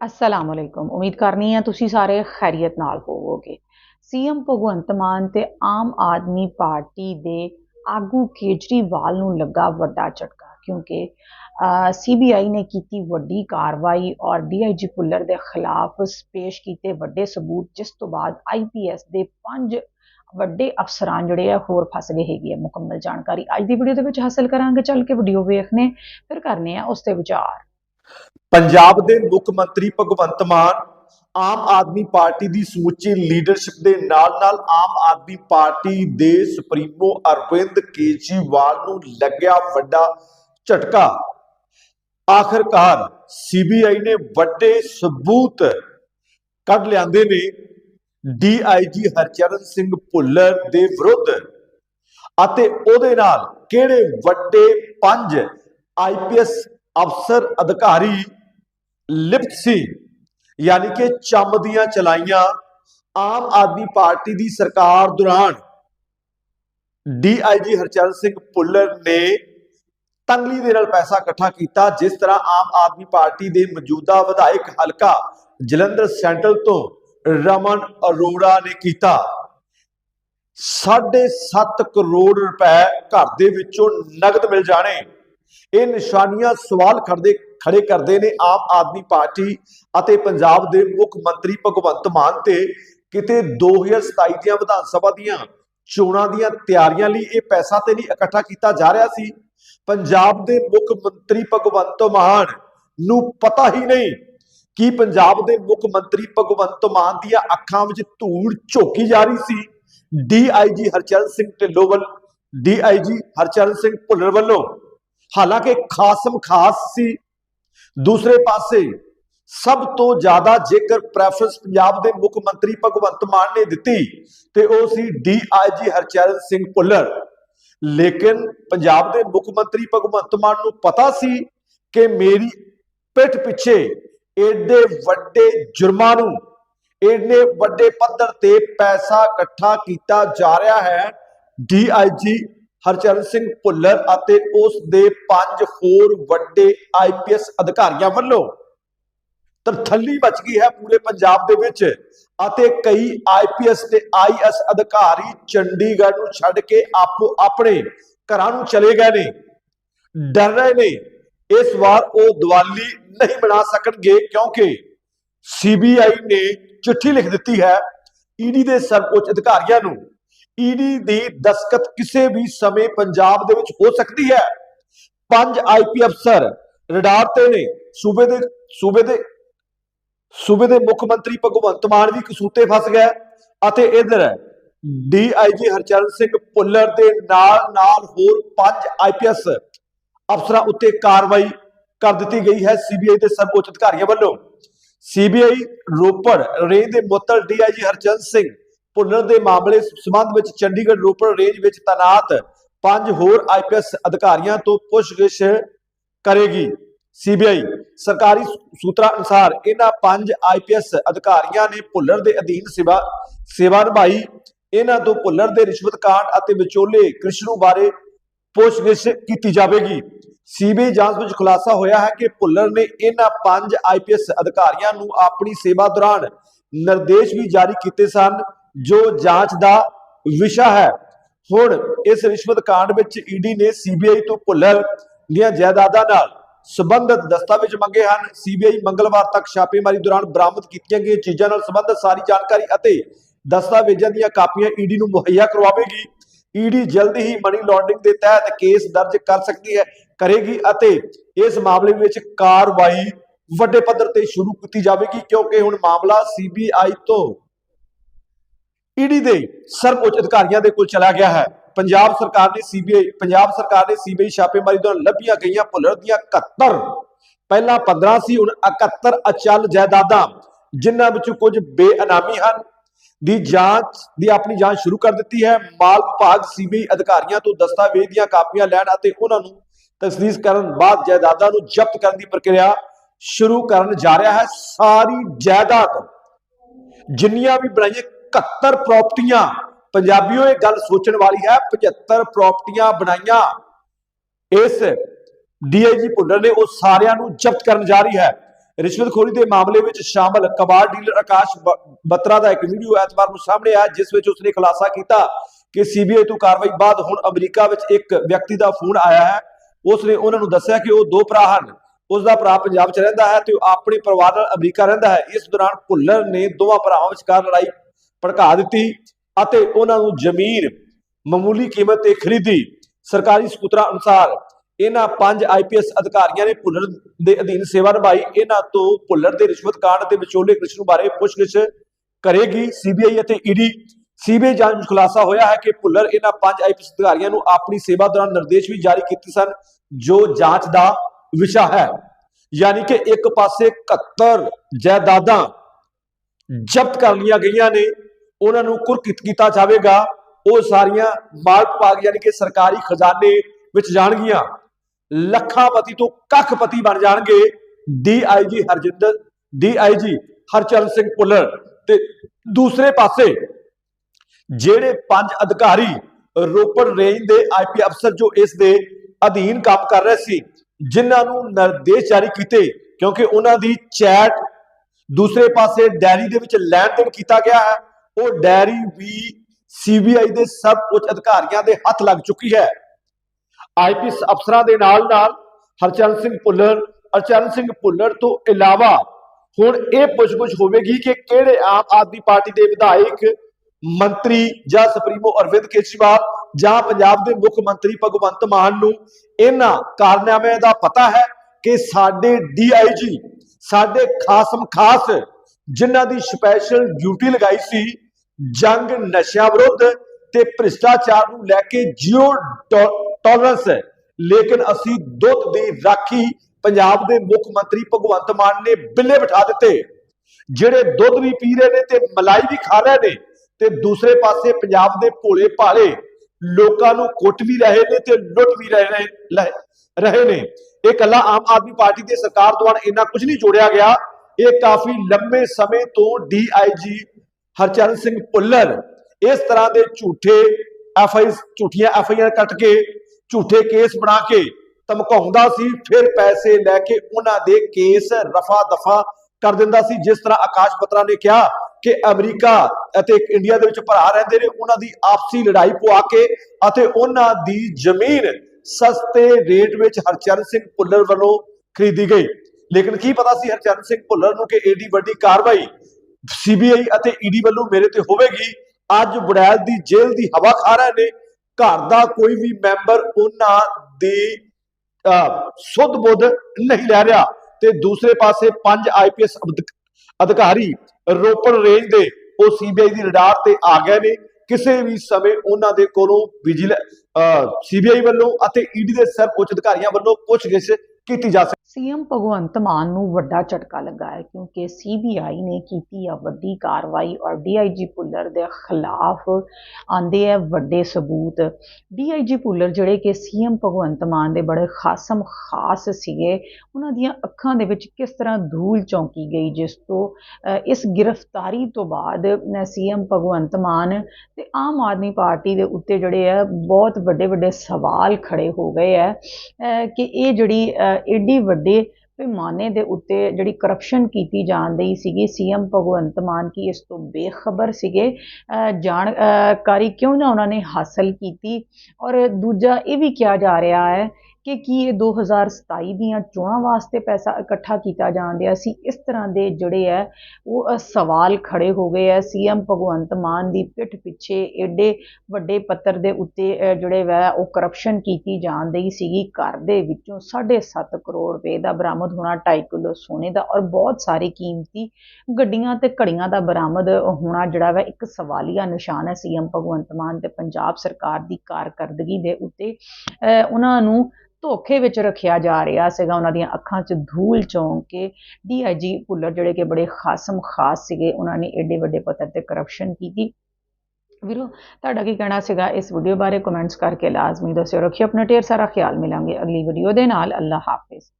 ਅਸਲਾਮ ਅਲੈਕੁਮ ਉਮੀਦ ਕਰਨੀ ਹੈ ਤੁਸੀਂ ਸਾਰੇ ਖੈਰੀਅਤ ਨਾਲ ਹੋਵੋਗੇ ਸੀਐਮ ਭਗਵੰਤ ਮਾਨ ਤੇ ਆਮ ਆਦਮੀ ਪਾਰਟੀ ਦੇ ਆਗੂ ਕੇਜਰੀਵਾਲ ਨੂੰ ਲੱਗਾ ਵੱਡਾ ਝਟਕਾ ਕਿਉਂਕਿ ਸੀਬੀਆਈ ਨੇ ਕੀਤੀ ਵੱਡੀ ਕਾਰਵਾਈ ਔਰ ਡੀਆਈਜੀ ਪੁੱਲਰ ਦੇ ਖਿਲਾਫ ਪੇਸ਼ ਕੀਤੇ ਵੱਡੇ ਸਬੂਤ ਜਿਸ ਤੋਂ ਬਾਅਦ ਆਈਪੀਐਸ ਦੇ ਪੰਜ ਵੱਡੇ ਅਫਸਰਾਂ ਜਿਹੜੇ ਆ ਹੋਰ ਫਸ ਗਏ ਹੈਗੇ ਆ ਮੁਕੰਮਲ ਜਾਣਕਾਰੀ ਅੱਜ ਦੀ ਵੀਡੀਓ ਦੇ ਵਿੱਚ ਹਾਸਲ ਕਰਾਂਗੇ ਚੱਲ ਕੇ ਵੀਡੀਓ ਵੇਖਨੇ ਫਿਰ ਕਰਨੇ ਆ ਉਸ ਤੇ ਵਿਚਾਰ ਪੰਜਾਬ ਦੇ ਮੁੱਖ ਮੰਤਰੀ ਭਗਵੰਤ ਮਾਨ, ਆਮ ਆਦਮੀ ਪਾਰਟੀ ਦੀ ਸਮੁੱਚੀ ਲੀਡਰਸ਼ਿਪ ਦੇ ਨਾਲ-ਨਾਲ ਆਮ ਆਦਮੀ ਪਾਰਟੀ ਦੇ ਸੁਪਰੀਮੋ ਅਰਵਿੰਦ ਕੇਜਰੀਵਾਲ ਨੂੰ ਲੱਗਿਆ ਵੱਡਾ ਝਟਕਾ। ਆਖਰਕਾਰ ਸੀਬੀਆਈ ਨੇ ਵੱਡੇ ਸਬੂਤ ਕੱਢ ਲਿਆਂਦੇ ਨੇ। ਡੀਆਈਜੀ ਹਰਚਰਨ ਸਿੰਘ ਭੁੱਲਰ ਦੇ ਵਿਰੁੱਧ ਅਤੇ ਉਹਦੇ ਨਾਲ ਕਿਹੜੇ ਵੱਡੇ ਪੰਜ ਆਈਪੀਐਸ ਅਫਸਰ ਅਧਿਕਾਰੀ ਲਿਪਤ ਸੀ। ਯਾਨੀ ਕਿ ਚੰਮ ਦੀਆਂ ਚਲਾਈਆਂ ਆਮ ਆਦਮੀ ਪਾਰਟੀ ਦੀ ਸਰਕਾਰ ਦੌਰਾਨ ਡੀਆਈਜੀ ਹਰਚਰਨ ਸਿੰਘ ਭੁੱਲਰ ਨੇ ਤੰਗਲੀ ਦੇ ਨਾਲ ਪੈਸਾ ਇਕੱਠਾ ਕੀਤਾ, ਜਿਸ ਤਰ੍ਹਾਂ ਆਮ ਆਦਮੀ ਪਾਰਟੀ ਦੇ ਮੌਜੂਦਾ ਵਿਧਾਇਕ ਹਲਕਾ ਜਲੰਧਰ ਸੈਂਟਰਲ ਤੋਂ ਰਮਨ ਅਰੋੜਾ ਨੇ ਕੀਤਾ। 7.5 ਕਰੋੜ ਰੁਪਏ ਘਰ ਦੇ ਵਿੱਚੋਂ ਨਗਦ ਮਿਲ ਜਾਣੇ। ਇਹ ਨਿਸ਼ਾਨੀਆਂ ਸਵਾਲ ਖੜਦੇ ਖੜੇ ਕਰਦੇ ਨੇ ਆਮ ਆਦਮੀ ਪਾਰਟੀ ਅਤੇ ਪੰਜਾਬ ਦੇ ਮੁੱਖ ਮੰਤਰੀ ਭਗਵੰਤ ਮਾਨ ਤੇ ਕਿਤੇ 2027 ਦੀਆਂ ਵਿਧਾਨ ਸਭਾ ਦੀਆਂ ਚੋਣਾਂ ਦੀਆਂ ਤਿਆਰੀਆਂ ਲਈ ਇਹ ਪੈਸਾ ਤੇ ਨਹੀਂ ਇਕੱਠਾ ਕੀਤਾ ਜਾ ਰਿਹਾ ਸੀ। ਪੰਜਾਬ ਦੇ ਮੁੱਖ ਮੰਤਰੀ ਭਗਵੰਤ ਮਾਨ ਨੂੰ ਪਤਾ ਹੀ ਨਹੀਂ ਕਿ ਪੰਜਾਬ ਦੇ ਮੁੱਖ ਮੰਤਰੀ ਭਗਵੰਤ ਮਾਨ ਦੀਆਂ ਅੱਖਾਂ ਵਿੱਚ ਧੂੜ ਝੋਕੀ ਜਾ ਰਹੀ ਸੀ। ਡੀਆਈਜੀ ਹਰਚਰਨ ਸਿੰਘ ਢਿੱਲੋਂ ਵੱਲ ਡੀਆਈਜੀ ਹਰਚਰਨ ਸਿੰਘ ਭੁੱਲਰ ਵੱਲੋਂ, ਹਾਲਾਂਕਿ ਖਾਸਮ ਖਾਸ ਸੀ ਦੂਸਰੇ ਪਾਸੇ, ਸਭ ਤੋਂ ਜ਼ਿਆਦਾ ਜੇਕਰ ਪ੍ਰੈਫਰੈਂਸ ਪੰਜਾਬ ਦੇ ਮੁੱਖ ਮੰਤਰੀ ਭਗਵੰਤ ਮਾਨ ਨੇ ਦਿੱਤੀ, ਤੇ ਉਹ ਸੀ ਡੀਆਈਜੀ ਹਰਚਰਨ ਸਿੰਘ ਭੁੱਲਰ। ਲੇਕਿਨ ਪੰਜਾਬ ਦੇ ਮੁੱਖ ਮੰਤਰੀ ਭਗਵੰਤ ਮਾਨ ਨੂੰ ਪਤਾ ਸੀ ਕਿ ਮੇਰੀ ਪਿੱਠ ਪਿੱਛੇ ਏਡੇ ਵੱਡੇ ਜੁਰਮਾਂ ਨੂੰ ਏਡੇ ਵੱਡੇ ਪੱਧਰ ਤੇ ਪੈਸਾ ਇਕੱਠਾ ਕੀਤਾ ਜਾ ਰਿਹਾ ਹੈ ਡੀਆਈਜੀ ਹਰਚਰਨ ਸਿੰਘ ਭੁੱਲਰ ਅਤੇ ਉਸ ਦੇ ਪੰਜ ਹੋਰ ਵੱਡੇ ਆਈਪੀਐਸ ਅਧਿਕਾਰੀਆਂ ਵੱਲੋਂ ਤਰਥੱਲੀ ਮਚ ਗਈ ਹੈ ਪੂਰੇ ਪੰਜਾਬ ਦੇ ਵਿੱਚ ਅਤੇ ਕਈ ਆਈਪੀਐਸ ਤੇ ਆਈਐਸ ਅਧਿਕਾਰੀ ਚੰਡੀਗੜ੍ਹ ਨੂੰ ਛੱਡ ਕੇ ਆਪੋ ਆਪਣੇ ਘਰਾਂ ਨੂੰ ਚਲੇ ਗਏ ਨੇ। ਡਰ ਰਹੇ ਨੇ। ਇਸ ਵਾਰ ਉਹ ਦੀਵਾਲੀ ਨਹੀਂ ਬਣਾ ਸਕਣਗੇ ਕਿਉਂਕਿ ਸੀਬੀਆਈ ਨੇ ਚਿੱਠੀ ਲਿਖ ਦਿੱਤੀ ਹੈ। ਈਡੀ ਦੇ ਸਰਵਉੱਚ ਅਧਿਕਾਰੀਆਂ ਨੂੰ ਈਡੀ ਦੀ ਦਸਖਤ ਕਿਸੇ ਵੀ ਸਮੇਂ ਪੰਜਾਬ ਦੇ ਵਿੱਚ ਹੋ ਸਕਦੀ ਹੈ। ਪੰਜ ਆਈਪੀ ਅਫਸਰ ਰਡਾਰ ਤੇ ਨੇ ਸੂਬੇ ਦੇ ਸੂਬੇ ਦੇ ਸੂਬੇ ਦੇ ਮੁੱਖ ਮੰਤਰੀ ਭਗਵੰਤ ਮਾਨ ਵੀ ਕਸੂਤੇ ਫਸ ਗਿਆ ਅਤੇ ਇਧਰ ਡੀਆਈਜੀ ਹਰਚਰਨ ਸਿੰਘ ਭੁੱਲਰ ਦੇ ਨਾਲ ਨਾਲ ਹੋਰ ਪੰਜ ਆਈਪੀਐਸ ਅਫਸਰਾਂ ਉੱਤੇ ਕਾਰਵਾਈ ਕਰ ਦਿੱਤੀ ਗਈ ਹੈ ਸੀਬੀਆਈ ਦੇ ਸਰਵਉੱਚ ਅਧਿਕਾਰੀਆਂ ਵੱਲੋਂ। ਸੀਬੀਆਈ ਰੋਪੜ ਰੇਂਜ ਦੇ ਮੁੱਤਲ ਡੀਆਈਜੀ ਹਰਚਰਨ ਸਿੰਘ ਭੁੱਲਰ ਦੇ ਮਾਮਲੇ ਸੰਬੰਧ ਵਿੱਚ ਚੰਡੀਗੜ੍ਹ ਰੋਪੜ ਰੇਂਜ ਵਿੱਚ ਤਾਨਾਤ ਪੰਜ ਹੋਰ ਆਈਪੀਐਸ ਅਧਿਕਾਰੀਆਂ ਤੋਂ ਪੁੱਛਗਿੱਛ ਕਰੇਗੀ ਸੀਬੀਆਈ ਸਰਕਾਰੀ ਸੂਤਰਾਂ ਅਨੁਸਾਰ ਇਹਨਾਂ ਪੰਜ ਆਈਪੀਐਸ ਅਧਿਕਾਰੀਆਂ ਨੇ ਭੁੱਲਰ ਦੇ ਅਧੀਨ ਸੇਵਾ ਸੇਵਾ ਨਿਭਾਈ। ਇਹਨਾਂ ਤੋਂ ਭੁੱਲਰ ਦੇ ਰਿਸ਼ਵਤ ਕਾਂਡ ਅਤੇ ਵਿਚੋਲੇ ਕ੍ਰਿਸ਼ਨੂ ਬਾਰੇ ਪੁੱਛਗਿੱਛ ਕੀਤੀ ਜਾਵੇਗੀ। ਸੀਬੀਆਈ ਜਾਂਚ ਵਿੱਚ ਖੁਲਾਸਾ ਹੋਇਆ ਹੈ ਕਿ ਭੁੱਲਰ ਨੇ ਇਹਨਾਂ ਪੰਜ ਆਈਪੀਐਸ ਅਧਿਕਾਰੀਆਂ ਨੂੰ ਆਪਣੀ ਸੇਵਾ ਦੌਰਾਨ ਨਿਰਦੇਸ਼ ਵੀ ਜਾਰੀ ਕੀਤੇ ਸਨ ਜੋ ਜਾਂਚ ਦਾ ਵਿਸ਼ਾ ਹੈ। ਹੁਣ ਇਸ ਰਿਸ਼ਵਤ ਕਾਂਡ ਵਿੱਚ ਈਡੀ ਨੇ ਸੀਬੀਆਈ ਤੋਂ ਭੁੱਲਰ ਦੀਆਂ ਜਾਇਦਾਦਾਂ ਨਾਲ ਸੰਬੰਧਿਤ ਦਸਤਾਵੇਜ਼ ਮੰਗੇ ਹਨ। ਸੀਬੀਆਈ ਮੰਗਲਵਾਰ ਤੱਕ ਛਾਪੇਮਾਰੀ ਦੌਰਾਨ ਬਰਾਮਦ ਕੀਤੀਆਂ ਗਈਆਂ ਚੀਜ਼ਾਂ ਨਾਲ ਸੰਬੰਧਿਤ ਸਾਰੀ ਜਾਣਕਾਰੀ ਅਤੇ ਦਸਤਾਵੇਜ਼ਾਂ ਦੀਆਂ ਕਾਪੀਆਂ ਈਡੀ ਨੂੰ ਮੁਹੱਈਆ ਕਰਵਾਵੇਗੀ। ਈਡੀ ਜਲਦੀ ਹੀ ਮਨੀ ਲਾਂਡਰਿੰਗ ਦੇ ਤਹਿਤ ਕੇਸ ਦਰਜ ਕਰ ਸਕਦੀ ਹੈ, ਕਰੇਗੀ ਅਤੇ ਇਸ ਮਾਮਲੇ ਵਿੱਚ ਕਾਰਵਾਈ ਵੱਡੇ ਪੱਧਰ ਤੇ ਸ਼ੁਰੂ ਕੀਤੀ ਜਾਵੇਗੀ, ਕਿਉਂਕਿ ਹੁਣ ਮਾਮਲਾ ਸੀਬੀਆਈ ਤੋਂ ਈਡੀ ਦੇ ਸਰਵਉੱਚ ਅਧਿਕਾਰੀਆਂ ਦੇ ਕੋਲ ਚਲਾ ਗਿਆ ਹੈ। ਪੰਜਾਬ ਸਰਕਾਰ ਨੇ ਸੀਬੀਆਈ, ਪੰਜਾਬ ਸਰਕਾਰ ਨੇ ਸੀਬੀਆਈ ਛਾਪੇਮਾਰੀ ਦੌਰਾਨ ਲੱਭੀਆਂ ਗਈਆਂ ਭੁੱਲਰ ਦੀਆਂ 71 ਪਹਿਲਾਂ 15 ਸੀ, ਹੁਣ 71 ਅਚਲ ਜਾਇਦਾਦਾਂ, ਜਿਨ੍ਹਾਂ ਵਿੱਚੋਂ ਕੁਝ ਬੇਅਨਾਮੀ ਹਨ। ਦੀ ਜਾਂਚ, ਦੀ ਆਪਣੀ ਜਾਂਚ ਸ਼ੁਰੂ ਕਰ ਦਿੱਤੀ ਹੈ। ਮਾਲ ਵਿਭਾਗ ਸੀਬੀਆਈ ਅਧਿਕਾਰੀਆਂ ਤੋਂ ਦਸਤਾਵੇਜ਼ ਦੀਆਂ ਕਾਪੀਆਂ ਲੈਣ ਅਤੇ ਉਹਨਾਂ ਨੂੰ ਤਸਦੀਕ ਕਰਨ ਬਾਅਦ ਜਾਇਦਾਦਾਂ ਨੂੰ ਜ਼ਬਤ ਕਰਨ ਦੀ ਪ੍ਰਕਿਰਿਆ ਸ਼ੁਰੂ ਕਰਨ ਜਾ ਰਿਹਾ ਹੈ। ਸਾਰੀ ਜਾਇਦਾਦ ਜਿੰਨੀਆਂ ਵੀ ਬਣਾਈਆਂ 71 ਪ੍ਰਾਪਰਟੀਆਂ ਪੰਜਾਬੀਓ, ਇਹ ਗੱਲ ਸੋਚਣ ਵਾਲੀ ਹੈ 75 ਪ੍ਰਾਪਰਟੀਆਂ ਬਣਾਈਆਂ। ਇਸ ਡੀਆਈਜੀ ਭੁੱਲਰ ਨੇ ਉਹ ਸਾਰਿਆਂ ਨੂੰ ਜ਼ਬਤ ਕਰਨ ਜਾ ਰਹੀ ਹੈ। ਰਿਸ਼ਵਤਖੋਰੀ ਦੇ ਮਾਮਲੇ ਵਿੱਚ ਸ਼ਾਮਲ ਕਬਾੜ ਡੀਲਰ ਆਕਾਸ਼ ਬ- ਦਾ ਇੱਕ ਵੀਡੀਓ ਐਤਵਾਰ ਨੂੰ ਸਾਹਮਣੇ ਆਇਆ, ਜਿਸ ਵਿੱਚ ਉਸਨੇ ਖੁਲਾਸਾ ਕੀਤਾ ਕਿ ਸੀਬੀਆਈ ਤੋਂ ਕਾਰਵਾਈ ਬਾਅਦ ਹੁਣ ਅਮਰੀਕਾ ਵਿੱਚ ਇੱਕ ਵਿਅਕਤੀ ਦਾ ਫੋਨ ਆਇਆ ਹੈ। ਉਸਨੇ ਉਹਨਾਂ ਨੂੰ ਦੱਸਿਆ ਕਿ ਉਹ ਦੋ ਭਰਾ ਹਨ। ਉਸ ਦਾ ਭਰਾ ਪੰਜਾਬ 'ਚ ਰਹਿੰਦਾ ਹੈ ਤੇ ਉਹ ਆਪਣੇ ਪਰਿਵਾਰ ਨਾਲ ਅਮਰੀਕਾ ਰਹਿੰਦਾ ਹੈ। ਇਸ ਦੌਰਾਨ ਭੁੱਲਰ ਨੇ ਦੋਵਾਂ ਭਰਾਵਾਂ ਵਿਚਕਾਰ ਲੜਾਈ ਭੜਕਾ ਦਿੱਤੀ ਅਤੇ ਉਹਨਾਂ ਨੂੰ ਜ਼ਮੀਨ ਮਾਮੂਲੀ ਕੀਮਤ ਤੇ ਖਰੀਦੀ। ਸਰਕਾਰੀ ਸੂਤਰਾਂ ਅਨੁਸਾਰ ਇਹਨਾਂ ਪੰਜ ਆਈਪੀਐਸ ਅਧਿਕਾਰੀਆਂ ਨੇ ਭੁੱਲਰ ਦੇ ਅਧੀਨ ਸੇਵਾ ਨਿਭਾਈ। ਇਹਨਾਂ ਤੋਂ ਭੁੱਲਰ ਦੇ ਰਿਸ਼ਵਤ ਕਾਂਡ ਤੇ ਵਿਚੋਲੇ ਕ੍ਰਿਸ਼ਨ ਬਾਰੇ ਪੁੱਛਗਿੱਛ ਕਰੇਗੀ ਸੀਬੀਆਈ ਅਤੇ ਈਡੀ ਸੀਬੀਆਈ ਜਾਂਚ ਵਿੱਚ ਖੁਲਾਸਾ ਹੋਇਆ ਹੈ ਕਿ ਭੁੱਲਰ ਇਹਨਾਂ ਪੰਜ ਆਈਪੀਐਸ ਅਧਿਕਾਰੀਆਂ ਨੂੰ ਆਪਣੀ ਸੇਵਾ ਦੌਰਾਨ ਨਿਰਦੇਸ਼ ਵੀ ਜਾਰੀ ਕੀਤੇ ਸਨ, ਜੋ ਜਾਂਚ ਦਾ ਵਿਸ਼ਾ ਹੈ। ਯਾਨੀ ਕਿ ਇੱਕ ਪਾਸੇ 71 ਜਾਇਦਾਦਾਂ ਜ਼ਬਤ ਕਰ ਲਈਆਂ ਗਈਆਂ ਨੇ ਉਹਨਾਂ ਨੂੰ ਕੁਰਕਿਤ ਕੀਤਾ ਜਾਵੇਗਾ। ਉਹ ਸਾਰੀਆਂ ਮਾਲ ਵਿਭਾਗ ਯਾਨੀ ਕਿ ਸਰਕਾਰੀ ਖਜ਼ਾਨੇ ਵਿੱਚ ਜਾਣਗੀਆਂ। ਲੱਖਾਂਪਤੀ ਤੋਂ ਕੱਖਪਤੀ ਬਣ ਜਾਣਗੇ। ਡੀਆਈਜੀ ਹਰਜਿੰਦਰ ਡੀਆਈਜੀ ਹਰਚਰਨ ਸਿੰਘ ਭੁੱਲਰ ਤੇ ਦੂਸਰੇ ਪਾਸੇ ਜਿਹੜੇ ਪੰਜ ਅਧਿਕਾਰੀ ਰੋਪੜ ਰੇਂਜ ਦੇ ਆਈਪੀ ਅਫਸਰ ਜੋ ਇਸ ਦੇ ਅਧੀਨ ਕੰਮ ਕਰ ਰਹੇ ਸੀ, ਜਿਨ੍ਹਾਂ ਨੂੰ ਨਿਰਦੇਸ਼ ਜਾਰੀ ਕੀਤੇ ਕਿਉਂਕਿ ਉਹਨਾਂ ਦੀ ਚੈਟ ਦੂਸਰੇ ਪਾਸੇ ਡੈਰੀ ਦੇ ਵਿੱਚ ਲੈਣ ਦੇਣ ਕੀਤਾ ਗਿਆ ਹੈ। ਉਹ ਡੈਰੀ ਵੀ ਸੀਬੀਆਈ ਦੇ ਸਭ ਉੱਚ ਅਧਿਕਾਰੀਆਂ ਦੇ ਹੱਥ ਲੱਗ ਚੁੱਕੀ ਹੈ। ਆਈਪੀਐਸ ਅਫਸਰਾਂ ਦੇ ਨਾਲ ਨਾਲ ਹਰਚਰਨ ਸਿੰਘ ਭੁੱਲਰ, ਹਰਚਰਨ ਸਿੰਘ ਭੁੱਲਰ ਤੋਂ ਇਲਾਵਾ ਹੁਣ ਇਹ ਪੁੱਛਗਿੱਛ ਹੋਵੇਗੀ ਕਿ ਕਿਹੜੇ ਆਮ ਆਦਮੀ ਪਾਰਟੀ ਦੇ ਵਿਧਾਇਕ, ਮੰਤਰੀ ਜਾਂ ਸੁਪਰੀਮੋ ਅਰਵਿੰਦ ਕੇਜਰੀਵਾਲ ਜਾਂ ਪੰਜਾਬ ਦੇ ਮੁੱਖ ਮੰਤਰੀ ਭਗਵੰਤ ਮਾਨ ਨੂੰ ਇਹਨਾਂ ਕਾਰਨਾਮਿਆਂ ਦਾ ਪਤਾ ਹੈ ਕਿ ਸਾਡੇ ਡੀਆਈਜੀ, ਸਾਡੇ ਖਾਸਮ ਖਾਸ ਜਿਨ੍ਹਾਂ ਦੀ ਸਪੈਸ਼ਲ ਡਿਊਟੀ ਲਗਾਈ ਸੀ ਜੰਗ ਨਸ਼ਿਆਂ ਵਿਰੁੱਧ ਤੇ ਭ੍ਰਿਸ਼ਟਾਚਾਰ ਨੂੰ ਲੈ ਕੇ ਜੀਓ ਟੋਲਰੈਂਸ ਹੈ। ਲੇਕਿਨ ਅਸੀਂ ਦੁੱਧ ਦੀ ਰਾਖੀ ਪੰਜਾਬ ਦੇ ਮੁੱਖ ਮੰਤਰੀ ਭਗਵੰਤ ਮਾਨ ਨੇ ਬਿੱਲੇ ਬਿਠਾ ਦਿੱਤੇ। ਜਿਹੜੇ ਦੁੱਧ ਵੀ ਪੀ ਰਹੇ ਨੇ ਤੇ ਮਲਾਈ ਵੀ ਖਾ ਰਹੇ ਨੇ ਤੇ ਦੂਸਰੇ ਪਾਸੇ ਪੰਜਾਬ ਦੇ ਭੋਲੇ ਭਾਲੇ ਲੋਕਾਂ ਨੂੰ ਕੁੱਟ ਵੀ ਰਹੇ ਨੇ ਤੇ ਲੁੱਟ ਵੀ ਰਹੇ ਨੇ, ਲੈ- ਰਹੇ ਨੇ। ਇਹ ਕੱਲਾ ਆਮ ਆਦਮੀ ਪਾਰਟੀ ਦੀ ਸਰਕਾਰ ਦੁਆਰਾ ਇੰਨਾ ਕੁਝ ਨਹੀਂ ਜੋੜਿਆ ਗਿਆ। ਇਹ ਕਾਫੀ ਲੰਬੇ ਸਮੇਂ ਤੋਂ ਡੀਆਈਜੀ ਹਰਚਰਨ ਸਿੰਘ ਭੁੱਲਰ, ਇਸ ਤਰ੍ਹਾਂ ਦੇ ਝੂਠੇ ਐਫਆਈ ਝੂਠੀਆਂ ਐਫਆਈਆਰ ਕੱਟ ਕੇ, ਝੂਠੇ ਕੇਸ ਬਣਾ ਕੇ, ਧਮਕਾਉਂਦਾ ਸੀ, ਫਿਰ ਪੈਸੇ ਲੈ ਕੇ ਉਹਨਾਂ ਦੇ ਕੇਸ ਰਫਾ ਦਫਾ ਕਰ ਦਿੰਦਾ ਸੀ, ਜਿਸ ਤਰ੍ਹਾਂ ਆਕਾਸ਼ ਬਤਰਾ ਨੇ ਕਿਹਾ ਕਿ ਅਮਰੀਕਾ ਅਤੇ ਇੰਡੀਆ ਦੇ ਵਿੱਚ ਭਰਾ ਰਹਿੰਦੇ ਨੇ, ਉਹਨਾਂ ਦੀ ਆਪਸੀ ਲੜਾਈ ਪਵਾ ਕੇ ਅਤੇ ਉਹਨਾਂ ਦੀ ਜ਼ਮੀਨ ਸਸਤੇ ਰੇਟ ਵਿੱਚ ਹਰਚਰਨ ਸਿੰਘ ਭੁੱਲਰ ਵੱਲੋਂ ਖਰੀਦੀ ਗਈ। ਲੇਕਿਨ ਕੀ ਪਤਾ ਸੀ ਹਰਚਰਨ ਸਿੰਘ ਭੁੱਲਰ ਨੂੰ ਕਿ ਏਡੀ ਵੱਡੀ ਕਾਰਵਾਈ ਸੀਬੀਆਈ ਅਤੇ ਈਡੀ ਵੱਲੋਂ ਮੇਰੇ ਤੇ ਹੋਵੇਗੀ। ਅੱਜ ਬੁੜੈਲ ਦੀ ਜੇਲ੍ਹ ਦੀ ਹਵਾ ਖਾ ਰਹੇ ਨੇ। ਘਰ ਦਾ ਕੋਈ ਵੀ ਮੈਂਬਰ ਉਹਨਾਂ ਦੀ ਅਹ, ਬੁੱਧ ਨਹੀਂ ਲੈ ਰਿਹਾ। ਤੇ ਦੂਸਰੇ ਪਾਸੇ ਪੰਜ ਆਈਪੀਐਸ ਅਧਿਕਾਰੀ ਰੋਪੜ ਰੇਂਜ ਦੇ ਉਹ ਸੀਬੀਆਈ ਦੀ ਰਡਾਰ ਤੇ ਆ ਗਏ ਨੇ। ਕਿਸੇ ਵੀ ਸਮੇਂ ਉਹਨਾਂ ਦੇ ਕੋਲੋਂ ਵਿਜੀਲੈਂਸ ਸੀਬੀਆਈ ਵੱਲੋਂ ਅਤੇ ਈਡੀ ਦੇ ਸਰਵ ਅਧਿਕਾਰੀਆਂ ਵੱਲੋਂ ਪੁੱਛਗਿੱਛ ਕੀਤੀ ਜਾ ਸਕਦੀ ਸੀਐਮ ਭਗਵੰਤ ਮਾਨ ਨੂੰ ਵੱਡਾ ਝਟਕਾ ਲੱਗਾ ਹੈ ਕਿਉਂਕਿ ਸੀਬੀਆਈ ਨੇ ਕੀਤੀ ਆ ਵੱਡੀ ਕਾਰਵਾਈ ਔਰ ਡੀਆਈਜੀ ਭੁੱਲਰ ਦੇ ਖਿਲਾਫ ਆਂਦੇ ਆ ਵੱਡੇ ਸਬੂਤ। ਡੀਆਈਜੀ ਭੁੱਲਰ ਜਿਹੜੇ ਕਿ ਸੀਐਮ ਭਗਵੰਤ ਮਾਨ ਦੇ ਬੜੇ ਖਾਸਮ ਖਾਸ ਸੀਗੇ, ਉਹਨਾਂ ਦੀਆਂ ਅੱਖਾਂ ਦੇ ਵਿੱਚ ਕਿਸ ਤਰ੍ਹਾਂ ਧੂਲ ਚੌਂਕੀ ਗਈ, ਜਿਸ ਤੋਂ ਇਸ ਗ੍ਰਿਫਤਾਰੀ ਤੋਂ ਬਾਅਦ ਸੀਐਮ ਭਗਵੰਤ ਮਾਨ ਤੇ ਆਮ ਆਦਮੀ ਪਾਰਟੀ ਦੇ ਉੱਤੇ ਜਿਹੜੇ ਆ ਬਹੁਤ ਵੱਡੇ ਵੱਡੇ ਸਵਾਲ ਖੜੇ ਹੋ ਗਏ ਹੈ ਕਿ ਇਹ ਜਿਹੜੀ, ਅਹ ਏਡੀ ਵੱਡੇ ਪੈਮਾਨੇ ਦੇ ਉੱਤੇ ਜਿਹੜੀ ਕਰਪਸ਼ਨ ਕੀਤੀ ਜਾਣ ਜਾਂਦੀ ਸੀਗੀ, ਸੀਐਮ ਭਗਵੰਤ ਮਾਨ ਕੀ ਇਸ ਤੋਂ ਬੇਖਬਰ ਸੀਗੇ? ਜਾਣਕਾਰੀ ਕਿਉਂ ਨਾ ਉਹਨਾਂ ਨੇ ਹਾਸਲ ਕੀਤੀ? ਔਰ ਦੂਜਾ ਇਹ ਵੀ ਕਿਹਾ ਜਾ ਰਿਹਾ ਹੈ ਕਿ ਕੀ ਇਹ 2027 ਦੀਆਂ ਚੋਣਾਂ ਵਾਸਤੇ ਪੈਸਾ ਇਕੱਠਾ ਕੀਤਾ ਜਾਣ ਡਿਆ ਸੀ? ਇਸ ਤਰ੍ਹਾਂ ਦੇ ਜਿਹੜੇ ਹੈ ਉਹ ਸਵਾਲ ਖੜੇ ਹੋ ਗਏ ਹੈ ਸੀਐਮ ਭਗਵੰਤ ਮਾਨ ਦੀ ਪਿੱਠ ਪਿੱਛੇ ਏਡੇ ਵੱਡੇ ਪੱਤਰ ਦੇ ਉੱਤੇ ਜਿਹੜੇ ਵੈ, ਉਹ ਕਰਪਸ਼ਨ ਕੀਤੀ ਜਾਣ ਦੀ ਸੀਗੀ। ਘਰ ਦੇ ਵਿੱਚੋਂ 7.5 ਕਰੋੜ ਰੁਪਏ ਦਾ ਬਰਾਮਦ ਹੋਣਾ 2.5 ਕਿਲੋ ਸੋਨੇ ਦਾ ਔਰ ਬਹੁਤ ਸਾਰੇ ਕੀਮਤੀ ਗੱਡੀਆਂ ਤੇ ਘੜੀਆਂ ਦਾ ਬਰਾਮਦ ਹੋਣਾ ਜਿਹੜਾ ਵੈ, ਇੱਕ ਸਵਾਲੀਆ ਨਿਸ਼ਾਨ ਹੈ ਸੀਐਮ ਭਗਵੰਤ ਮਾਨ ਤੇ ਪੰਜਾਬ ਸਰਕਾਰ ਦੀ ਕਾਰਕਰਦਗੀ ਦੇ ਉੱਤੇ ਉਹਨਾਂ ਨੂੰ ਧੋਖੇ ਵਿੱਚ ਰੱਖਿਆ ਜਾ ਰਿਹਾ ਸੀਗਾ ਉਹਨਾਂ ਦੀਆਂ ਅੱਖਾਂ 'ਚ ਧੂਲ ਚੌਂਕ ਕੇ। ਡੀਆਈਜੀ ਭੁੱਲਰ ਜਿਹੜੇ ਕਿ ਬੜੇ ਖਾਸਮ ਖਾਸ ਸੀਗੇ, ਉਹਨਾਂ ਨੇ ਏਡੇ ਵੱਡੇ ਪੱਧਰ ਤੇ ਕਰਪਸ਼ਨ ਕੀਤੀ। ਵੀਰੋ, ਤੁਹਾਡਾ ਕੀ ਕਹਿਣਾ ਸੀਗਾ ਇਸ ਵੀਡੀਓ ਬਾਰੇ? ਕਮੈਂਟਸ ਕਰਕੇ ਲਾਜ਼ਮੀ ਦੱਸਿਓ। ਰੱਖਿਓ ਆਪਣਾ ਢੇਰ ਸਾਰਾ ਖਿਆਲ। ਮਿਲਾਂਗੇ ਅਗਲੀ ਵੀਡੀਓ ਦੇ ਨਾਲ। ਅੱਲਾ ਹਾਫਿਜ਼।